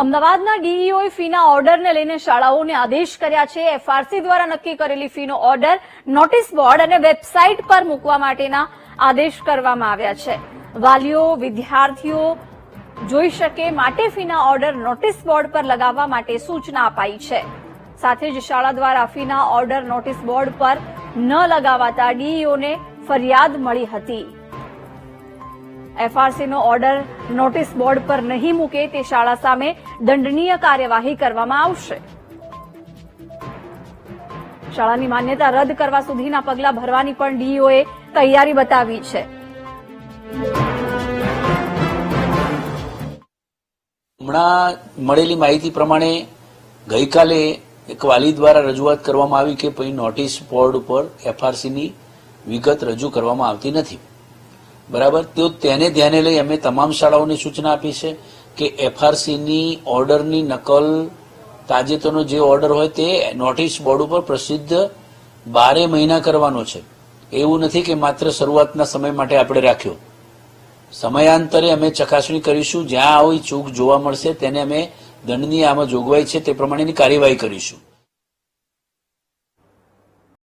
અમદાવાદના ડીઈઓએ ફીના ઓર્ડરને લઈને શાળાઓને આદેશ કર્યા છે. એફઆરસી દ્વારા નક્કી કરેલી ફીનો ઓર્ડર નોટિસ બોર્ડ અને વેબસાઇટ પર મૂકવા માટેના આદેશ કરવામાં આવ્યા છે. વાલીઓ, વિદ્યાર્થીઓ જોઈ શકે માટે ફીના ઓર્ડર નોટિસ બોર્ડ પર લગાવવા માટે સૂચના અપાઈ છે. સાથે જ શાળા દ્વારા ફીના ઓર્ડર નોટિસ બોર્ડ પર ન લગાવાતા ડીઈઓને ફરિયાદ મળી હતી. એફઆરસીનો ઓર્ડર નોટિસ બોર્ડ પર નહીં મૂકે તે શાળા સામે દંડનીય કાર્યવાહી કરવામાં આવશે. શાળાની માન્યતા રદ કરવા સુધીના પગલાં ભરવાની પણ ડીઓએ તૈયારી બતાવી છે. હમણાં મળેલી માહિતી પ્રમાણે ગઈકાલે એક વાલી દ્વારા રજૂઆત કરવામાં આવી કે પછી નોટિસ બોર્ડ ઉપર એફઆરસીની વિગત રજૂ કરવામાં આવતી નથી. બરાબર? તો તેને ધ્યાને લઈ અમે તમામ શાળાઓને સૂચના આપી છે કે એફઆરસીની ઓર્ડરની નકલ, તાજેતરનો જે ઓર્ડર હોય તે નોટિસ બોર્ડ ઉપર પ્રસિદ્ધ બારે મહિના કરવાનો છે. એવું નથી કે માત્ર શરૂઆતના સમય માટે આપણે રાખ્યો. સમયાંતરે અમે ચકાસણી કરીશું, જ્યાં આવી ચૂક જોવા મળશે, તેને અમે દંડની આમાં જોગવાઈ છે તે પ્રમાણેની કાર્યવાહી કરીશું.